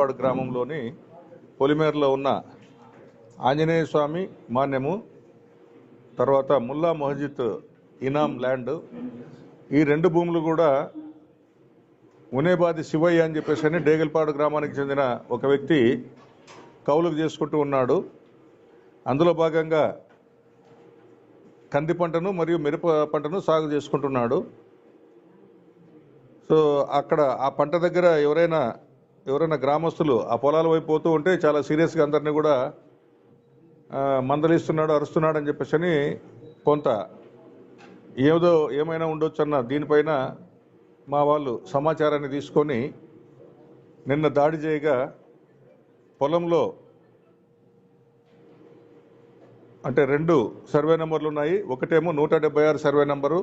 వాడు గ్రామంలోని పొలిమేరలో ఉన్న ఆంజనేయ స్వామి మాన్యము తర్వాత ముల్లా మహజిద్ ఇనాం ల్యాండ్. ఈ రెండు భూములు కూడా ఉనేబాది శివయ్య అని చెప్పేసి అని డేగల్పాడు గ్రామానికి చెందిన ఒక వ్యక్తి కౌలుకు చేసుకుంటూ ఉన్నాడు. అందులో భాగంగా కంది పంటను మరియు మిరప పంటను సాగు చేసుకుంటున్నాడు. సో అక్కడ ఆ పంట దగ్గర ఎవరైనా ఎవరైనా గ్రామస్తులు ఆ పొలాల వైపు పోతూ ఉంటే చాలా సీరియస్గా అందరినీ కూడా మందలిస్తున్నాడు అరుస్తున్నాడు అని చెప్పేసి అని కొంత ఏదో ఏమైనా ఉండొచ్చు అన్న దీనిపైన మా వాళ్ళు సమాచారాన్ని తీసుకొని నిన్న దాడి చేయగా పొలంలో అంటే రెండు సర్వే నెంబర్లు ఉన్నాయి. ఒకటేమో నూట డెబ్బై ఆరు సర్వే నెంబరు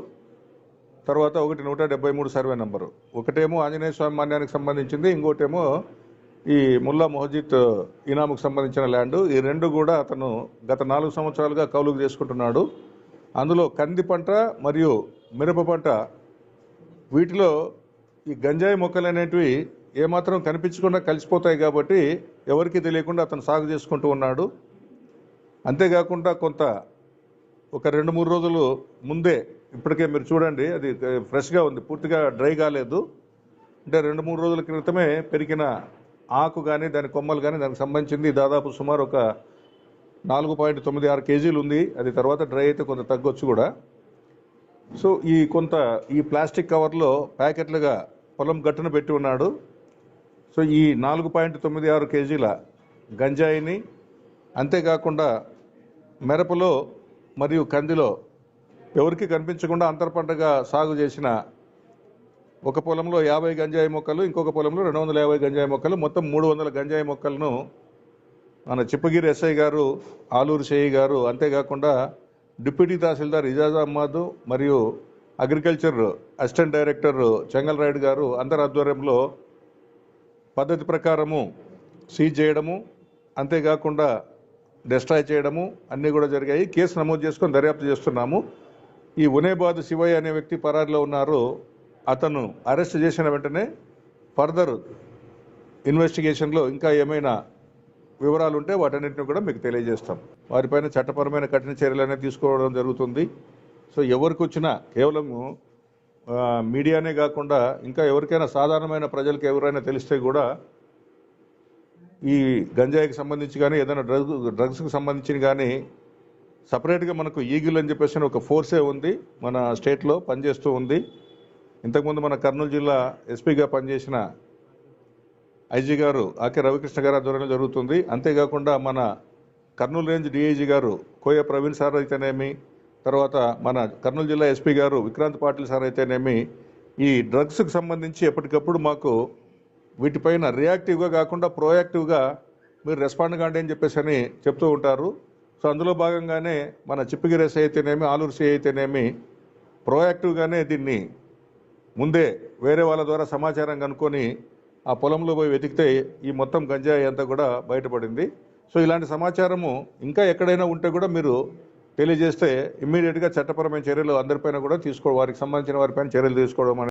తర్వాత ఒకటి నూట డెబ్బై మూడు సర్వే నెంబరు. ఒకటేమో ఆంజనేయ స్వామి మాన్యానికి సంబంధించింది ఇంకోటేమో ఈ ముల్లా మొహజిత్ ఇనాముకు సంబంధించిన ల్యాండ్. ఈ రెండు కూడా అతను గత నాలుగు సంవత్సరాలుగా కౌలుకు చేసుకుంటున్నాడు. అందులో కంది పంట మరియు మిరప పంట. వీటిలో ఈ గంజాయి మొక్కలు అనేటివి ఏమాత్రం కనిపించకుండా కలిసిపోతాయి కాబట్టి ఎవరికీ తెలియకుండా అతను సాగు చేసుకుంటూ ఉన్నాడు. అంతేకాకుండా కొంత ఒక రెండు మూడు రోజులు ముందే ఇప్పటికే మీరు చూడండి అది ఫ్రెష్గా ఉంది పూర్తిగా డ్రై కాలేదు. అంటే రెండు మూడు రోజుల క్రితమే పెరిగిన ఆకు కానీ దాని కొమ్మలు కానీ దానికి సంబంధించింది దాదాపు సుమారు ఒక నాలుగు పాయింట్ తొమ్మిది ఆరు కేజీలు ఉంది. అది తర్వాత డ్రై అయితే కొంత తగ్గొచ్చు కూడా. సో ఈ కొంత ఈ ప్లాస్టిక్ కవర్లో ప్యాకెట్లుగా పొలం గట్టున పెట్టి ఉన్నాడు. సో ఈ నాలుగు పాయింట్ తొమ్మిది ఆరు కేజీల గంజాయిని అంతేకాకుండా మిరపలో మరియు కందిలో ఎవరికి కనిపించకుండా అంతర్ పంటగా సాగు చేసిన ఒక పొలంలో యాభై గంజాయి మొక్కలు ఇంకొక పొలంలో రెండు వందల యాభై గంజాయి మొక్కలు మొత్తం మూడు వందల గంజాయి మొక్కలను మన చిప్పగిరి ఎస్ఐ గారు ఆలూరు సేయి గారు అంతేకాకుండా డిప్యూటీ తహసీల్దార్ ఇజాజ్ అహ్మద్ మరియు agriculture assistant director Chengal Rayudu గారు అందరి ఆధ్వర్యంలో పద్ధతి ప్రకారము సీజ్ చేయడము అంతేకాకుండా డిస్ట్రాయ్ చేయడము అన్నీ కూడా జరిగాయి. కేసు నమోదు చేసుకొని దర్యాప్తు చేస్తున్నాము. ఈ ఉనేబాద్ శివయ్య అనే వ్యక్తి పరారిలో ఉన్నారు. అతను అరెస్ట్ చేసిన వెంటనే ఫర్దర్ ఇన్వెస్టిగేషన్లో ఇంకా ఏమైనా వివరాలు ఉంటే వాటన్నిటిని కూడా మీకు తెలియజేస్తాం. వారిపైన చట్టపరమైన కఠిన చర్యలు అనేది తీసుకోవడం జరుగుతుంది. సో ఎవరికి వచ్చినా కేవలం మీడియానే కాకుండా ఇంకా ఎవరికైనా సాధారణమైన ప్రజలకు ఎవరైనా తెలిస్తే కూడా ఈ గంజాయికి సంబంధించి కానీ ఏదైనా డ్రగ్ డ్రగ్స్కి సంబంధించి కానీ సపరేట్గా మనకు ఈగిల్ అని చెప్పేసి ఒక ఫోర్సే ఉంది. మన స్టేట్లో పనిచేస్తూ ఉంది. ఇంతకుముందు మన కర్నూలు జిల్లా ఎస్పీగా పనిచేసిన ఐజీ గారు ఆకే రవికృష్ణ గారు ఆధ్వర్యంలో జరుగుతుంది. అంతేకాకుండా మన కర్నూలు రేంజ్ డిఐజీ గారు కోయ ప్రవీణ్ సార్ అయితేనేమి తర్వాత మన కర్నూలు జిల్లా ఎస్పీ గారు విక్రాంత్ పాటిల్ సార్ అయితేనేమి ఈ డ్రగ్స్కి సంబంధించి ఎప్పటికప్పుడు మాకు వీటిపైన రియాక్టివ్గా కాకుండా ప్రోయాక్టివ్గా మీరు రెస్పాండ్ కాండి అని చెప్పేసి అని చెప్తూ ఉంటారు. సో అందులో భాగంగానే మన చిప్పగిరి ఎస్ఐ అయితేనేమి ఆలూరు సి అయితేనేమి ప్రోయాక్టివ్గానే దీన్ని ముందే వేరే వాళ్ళ ద్వారా సమాచారం కనుక్కొని ఆ పొలంలో పోయి వెతికితే ఈ మొత్తం గంజాయి అంతా కూడా బయటపడింది. సో ఇలాంటి సమాచారము ఇంకా ఎక్కడైనా ఉంటే కూడా మీరు తెలియజేస్తే ఇమ్మీడియట్గా చట్టపరమైన చర్యలు అందరిపైన కూడా తీసుకో వారికి సంబంధించిన వారిపైన చర్యలు తీసుకోవడం